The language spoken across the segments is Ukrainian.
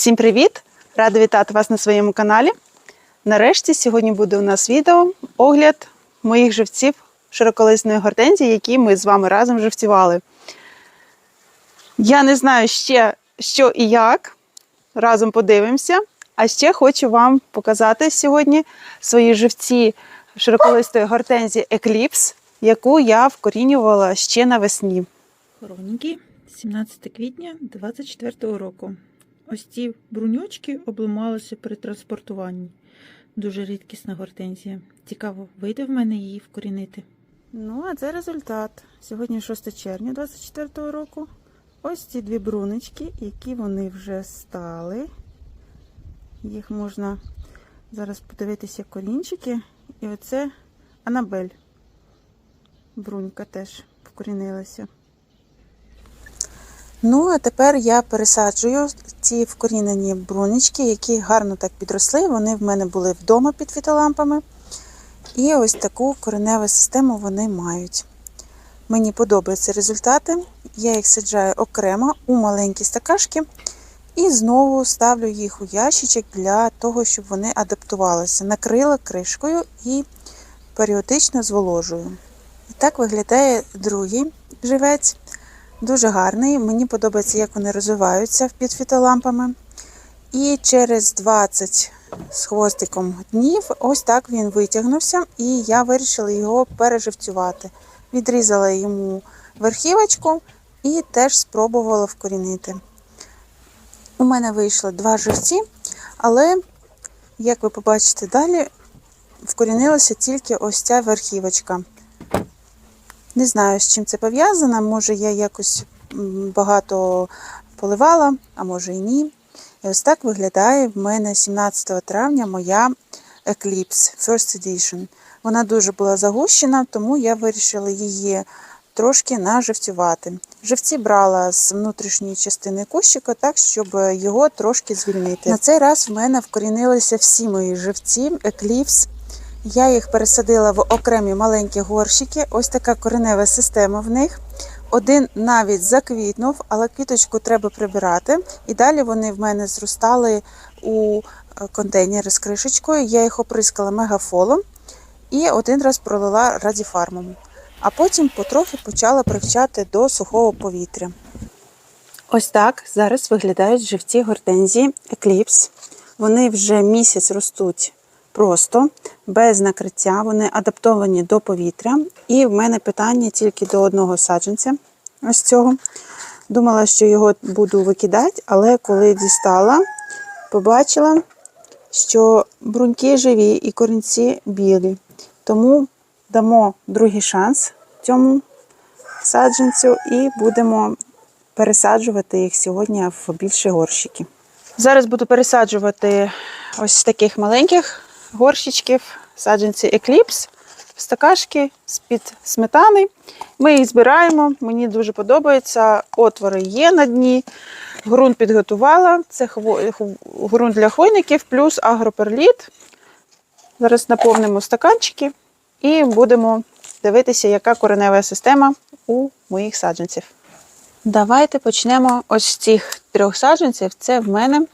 Всім привіт! Рада вітати вас на своєму каналі. Нарешті сьогодні буде у нас відео огляд моїх живців широколисної гортензії, які ми з вами разом живцювали. Я не знаю ще, що і як. Разом подивимося. А ще хочу вам показати сьогодні свої живці широколистої гортензії Eclipse, яку я вкорінювала ще навесні. Хроніки 17 квітня 24 року. Ось ці бруньочки обламалися при транспортуванні. Дуже рідкісна гортензія. Цікаво, вийде в мене її вкорінити. Ну, а це результат. Сьогодні 6 червня 24 року. Ось ці дві брунички, які вони вже стали. Їх можна зараз подивитися корінчики. І оце Анабель. Брунька теж вкорінилася. Ну, а тепер я пересаджую ці вкорінені брунички, які гарно так підросли. Вони в мене були вдома під фітолампами. І ось таку кореневу систему вони мають. Мені подобаються результати. Я їх саджаю окремо у маленькі стакашки і знову ставлю їх у ящичок для того, щоб вони адаптувалися. Накрила кришкою і періодично зволожую. І так виглядає другий живець. Дуже гарний. Мені подобається, як вони розвиваються під фітолампами. І через 20 з хвостиком днів, ось так він витягнувся, і я вирішила його переживцювати. Відрізала йому верхівочку і теж спробувала вкорінити. У мене вийшло два живці, але, як ви побачите далі, вкорінилася тільки ось ця верхівочка. Не знаю, з чим це пов'язано. Може, я якось багато поливала, а може і ні. І ось так виглядає в мене 17 травня моя Eclipse First Edition. Вона дуже була загущена, тому я вирішила її трошки наживцювати. Живці брала з внутрішньої частини кущика, так, щоб його трошки звільнити. На цей раз в мене вкорінилися всі мої живці Eclipse. Я їх пересадила в окремі маленькі горщики. Ось така коренева система в них. Один навіть заквітнув, але квіточку треба прибирати. І далі вони в мене зростали у е, контейнери з кришечкою. Я їх оприскала мегафолом і один раз пролила радіфармом. А потім потрохи почала привчати до сухого повітря. Ось так зараз виглядають живці гортензії Eclipse. Вони вже місяць ростуть просто, без накриття, вони адаптовані до повітря. І в мене питання тільки до одного саджанця. Ось цього. Думала, що його буду викидати, але коли дістала, побачила, що бруньки живі і корінці білі. Тому дамо другий шанс цьому саджанцю і будемо пересаджувати їх сьогодні в більші горщики. Зараз буду пересаджувати ось таких маленьких горщичків саджанці Eclipse в стакашки з-під сметани. Ми їх збираємо. Мені дуже подобається. Отвори є на дні. Грунт підготувала. Це ґрунт для хвойників плюс агроперліт. Зараз наповнимо стаканчики і будемо дивитися, яка коренева система у моїх саджанців. Давайте почнемо ось з цих трьох саджанців. Це в мене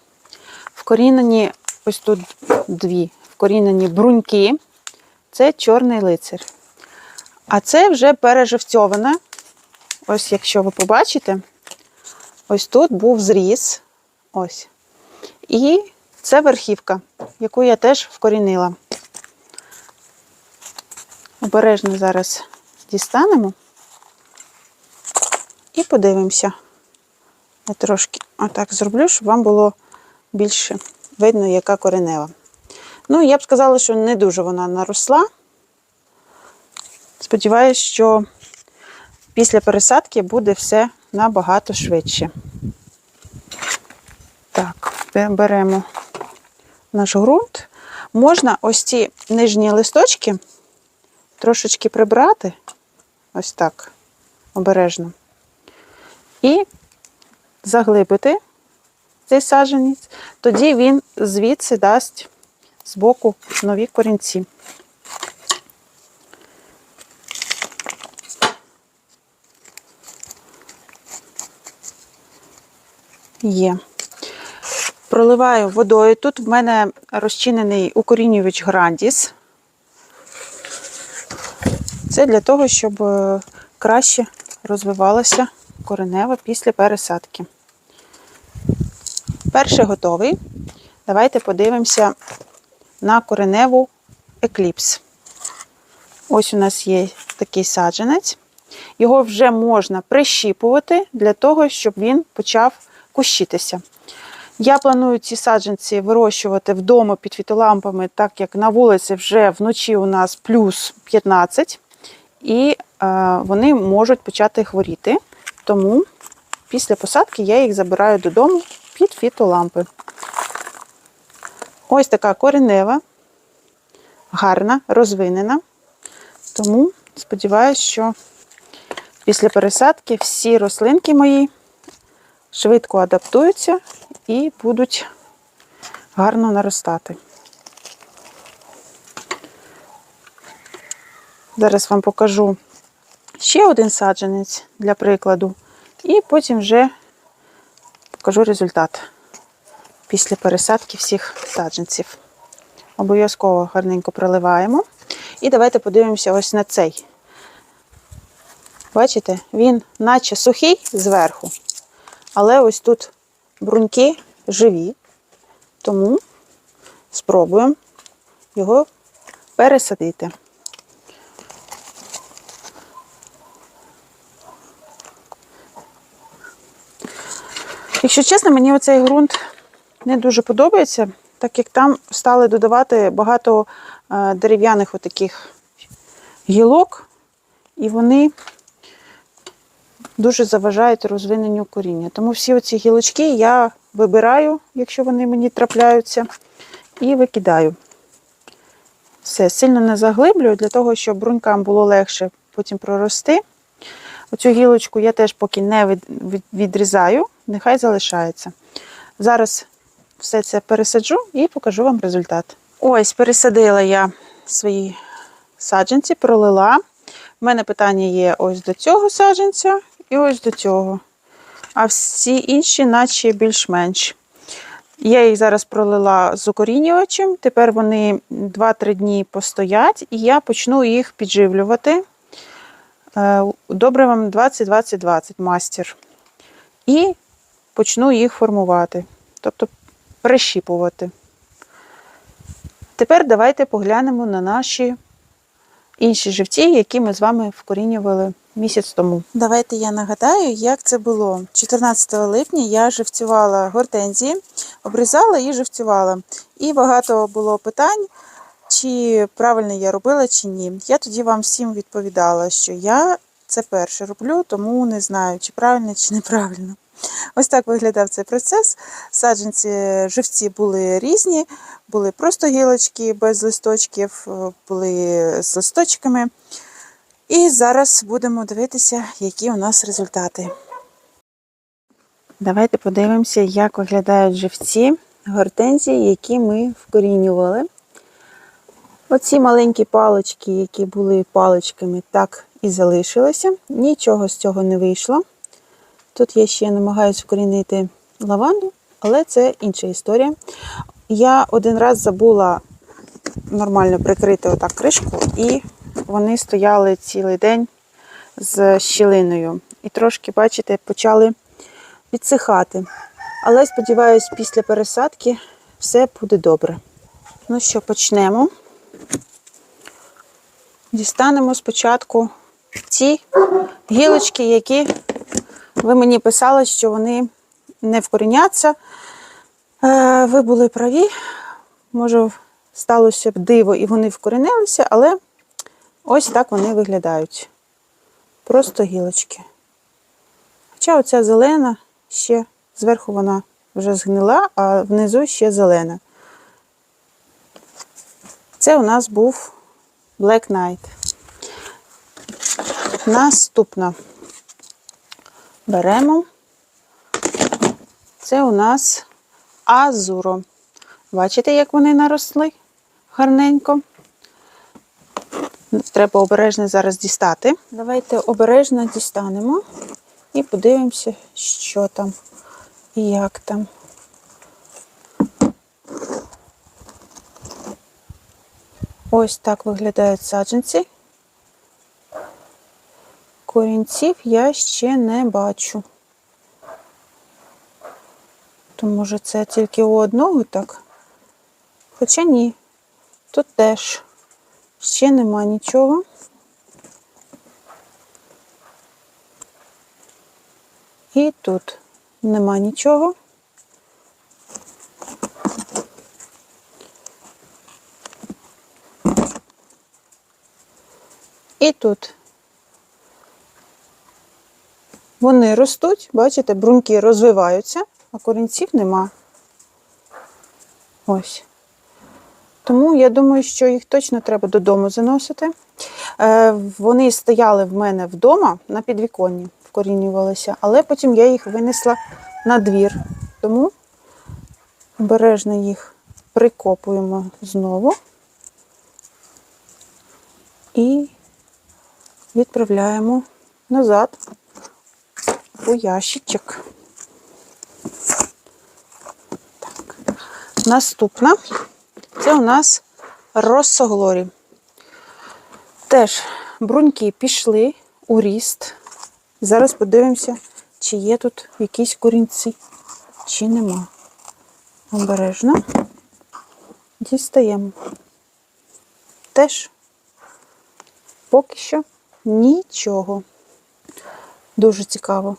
вкорінені ось тут дві вкорінені бруньки. Це чорний лицар. А це вже переживцьоване. Ось, якщо ви побачите, ось тут був зріз. Ось. І це верхівка, яку я теж вкорінила. Обережно зараз дістанемо і подивимося. Я трошки отак зроблю, щоб вам було більше видно, яка коренева. Ну, я б сказала, що не дуже вона наросла. Сподіваюсь, що після пересадки буде все набагато швидше. Так, беремо наш ґрунт. Можна ось ці нижні листочки трошечки прибрати, ось так, обережно, і заглибити цей саджанець, тоді він звідси дасть з боку нові корінці. Є. Проливаю водою. Тут в мене розчинений укорінювач Грандіс. Це для того, щоб е, краще розвивалася коренева після пересадки. Перший готовий. Давайте подивимося на кореневу екліпс. Ось у нас є такий саджанець. Його вже можна прищіпувати для того, щоб він почав кущитися. Я планую ці саджанці вирощувати вдома під фітолампами, так як на вулиці вже вночі у нас плюс 15, і е, вони можуть почати хворіти. Тому після посадки я їх забираю додому під фітолампи. Ось така коренева, гарна, розвинена. Тому сподіваюся, що після пересадки всі рослинки мої швидко адаптуються і будуть гарно наростати. Зараз вам покажу ще один саджанець для прикладу, і потім вже покажу результат після пересадки всіх саджанців. Обов'язково гарненько проливаємо. І давайте подивимося ось на цей. Бачите, він наче сухий зверху, але ось тут бруньки живі, тому спробуємо його пересадити. Якщо чесно, мені оцей ґрунт не дуже подобається, так як там стали додавати багато е, дерев'яних отаких гілок, і вони дуже заважають розвиненню коріння. Тому всі оці гілочки я вибираю, якщо вони мені трапляються, і викидаю. Все, сильно не заглиблюю, для того, щоб брунькам було легше потім прорости. Оцю гілочку я теж поки не від- від- відрізаю, нехай залишається. Зараз все це пересаджу і покажу вам результат. Ось, пересадила я свої саджанці, пролила. У мене питання є ось до цього саджанця і ось до цього. А всі інші, наче більш-менш. Я їх зараз пролила з укорінювачем. Тепер вони 2-3 дні постоять, і я почну їх підживлювати е, добривом 20-20-20 мастер. І почну їх формувати, тобто прищіпувати. Тепер давайте поглянемо на наші інші живці, які ми з вами вкорінювали місяць тому. Давайте я нагадаю, як це було. 14 липня я живцювала гортензії, обрізала і живцювала. І багато було питань, чи правильно я робила, чи ні. Я тоді вам всім відповідала, що я це перше роблю, тому не знаю, чи правильно, чи неправильно. Ось так виглядав цей процес. Саджанці живці були різні, були просто гілочки без листочків, е, були з листочками. І зараз будемо дивитися, які у нас результати. Давайте подивимося, як виглядають живці гортензії, які ми вкорінювали. Оці маленькі палички, які були паличками, так і залишилися. Нічого з цього не вийшло. Тут я ще намагаюся вкорінити лаванду, але це інша історія. Я один раз забула нормально прикрити отак кришку, і вони стояли цілий день з щілиною. І трошки, бачите, почали підсихати. Але сподіваюся, після пересадки все буде добре. Ну що, почнемо. Дістанемо спочатку ті гілочки, які ви мені писали, що вони не вкоріняться. Е, Ви були праві. Може, сталося б диво і вони вкорінилися, але ось так вони виглядають. Просто гілочки. Хоча оця зелена ще зверху вона вже згнила, а внизу ще зелена. Це у нас був Black Knight. Наступна беремо. Це у нас азуро. Бачите, як вони наросли гарненько. Треба обережно зараз дістати. Давайте обережно дістанемо і подивимося, що там і як там. Ось так виглядають саджанці. Корінців я ще не бачу. То може це тільки у одного так? Хоча ні. Тут теж ще нема нічого. І тут нема нічого. І тут вони ростуть, бачите, бруньки розвиваються, а корінців нема. Ось. Тому я думаю, що їх точно треба додому заносити. Е, вони стояли в мене вдома на підвіконні, вкорінювалися, але потім я їх винесла на двір. Тому обережно їх прикопуємо знову і відправляємо назад у ящичок. Так. Наступна це у нас розсоглорі. Теж бруньки пішли у ріст. Зараз подивимося, чи є тут якісь корінці, чи нема. Обережно дістаємо. Теж поки що нічого. Дуже цікаво.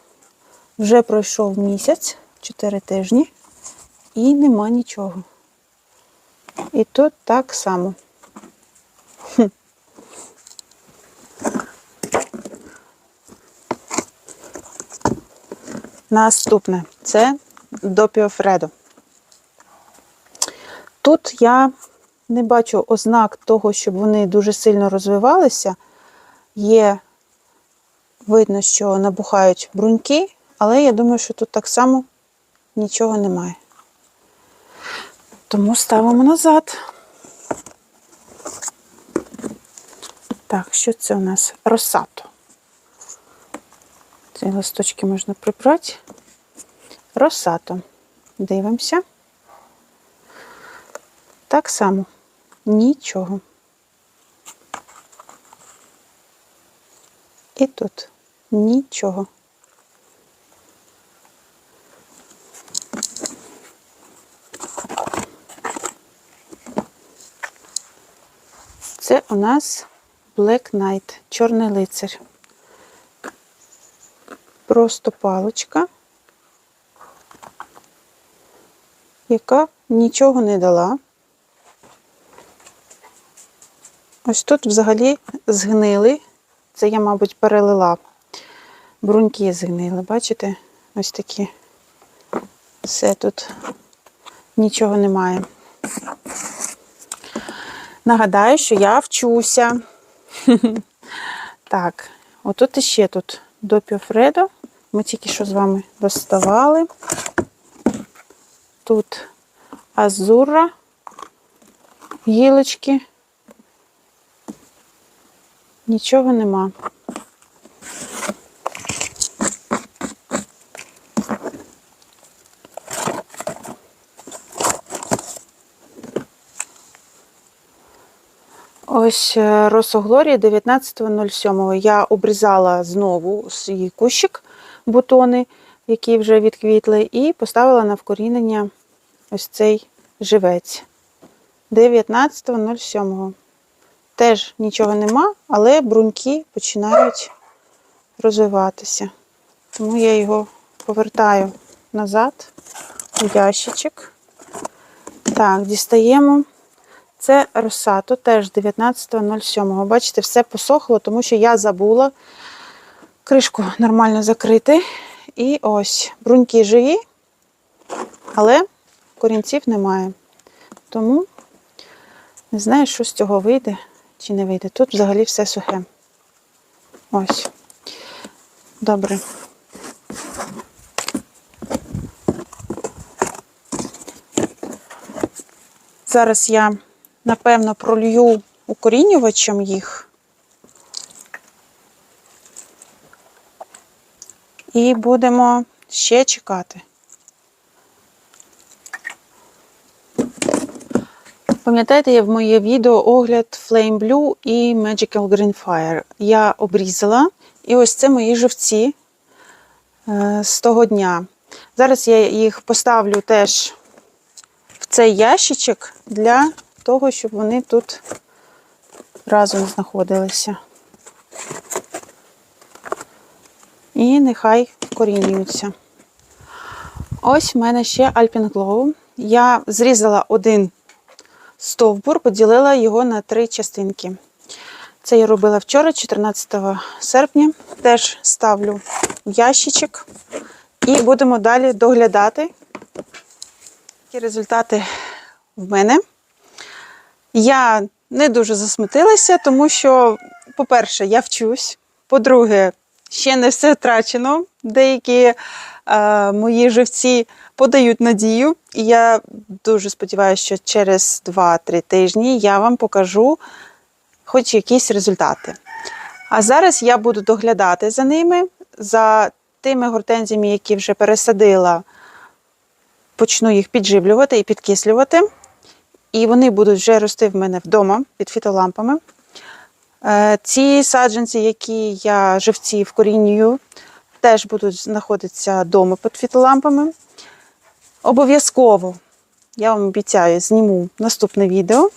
Вже пройшов місяць, 4 тижні, і нема нічого. І тут так само. Наступне це допіофредо. Тут я не бачу ознак того, щоб вони дуже сильно розвивалися. Є видно, що набухають бруньки, але я думаю, що тут так само нічого немає. Тому ставимо назад. Так, що це у нас? Росато. Ці листочки можна прибрати. Росато. Дивимося. Так само. Нічого. І тут нічого. Це у нас Black Knight, чорний лицар. Просто паличка, яка нічого не дала. Ось тут взагалі згнили. Це я, мабуть, перелила. Бруньки згнили, бачите? Ось такі. Все тут нічого немає. Нагадаю, що я вчуся. Так, отут іще тут до Фредо. Ми тільки що з вами доставали. Тут азура, гілочки. Нічого нема. Ось е, Росоглорія 19.07. Я обрізала знову свій кущик бутони, які вже відквітли, і поставила на вкорінення ось цей живець. 19.07. Теж нічого нема, але бруньки починають розвиватися. Тому я його повертаю назад у ящичок. Так, дістаємо. Це росато, теж 19.07. Бачите, все посохло, тому що я забула кришку нормально закрити. І ось бруньки живі, але корінців немає. Тому не знаю, що з цього вийде чи не вийде. Тут взагалі все сухе. Ось. Добре. Зараз я, напевно, пролью укорінювачем їх. І будемо ще чекати. Пам'ятаєте, я в моє відео огляд Flame Blue і Magical Green Fire. Я обрізала, і ось це мої живці е, з того дня. Зараз я їх поставлю теж в цей ящичок для того, щоб вони тут разом знаходилися. І нехай вкорінюються. Ось в мене ще Glow. Я зрізала один стовбур, поділила його на три частинки. Це я робила вчора, 14 серпня. Теж ставлю в ящичок. І будемо далі доглядати. Які результати в мене. Я не дуже засмутилася, тому що, по-перше, я вчусь. По-друге, ще не все втрачено. Деякі е, мої живці подають надію. І я дуже сподіваюся, що через 2-3 тижні я вам покажу хоч якісь результати. А зараз я буду доглядати за ними, за тими гортензіями, які вже пересадила. Почну їх підживлювати і підкислювати. І вони будуть вже рости в мене вдома під фітолампами. Е, Ці саджанці, які я живці вкорінюю, теж будуть знаходитися вдома під фітолампами. Обов'язково, я вам обіцяю, зніму наступне відео.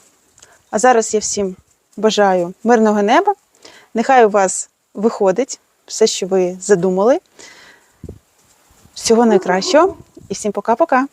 А зараз я всім бажаю мирного неба. Нехай у вас виходить все, що ви задумали. Всього найкращого і всім пока-пока.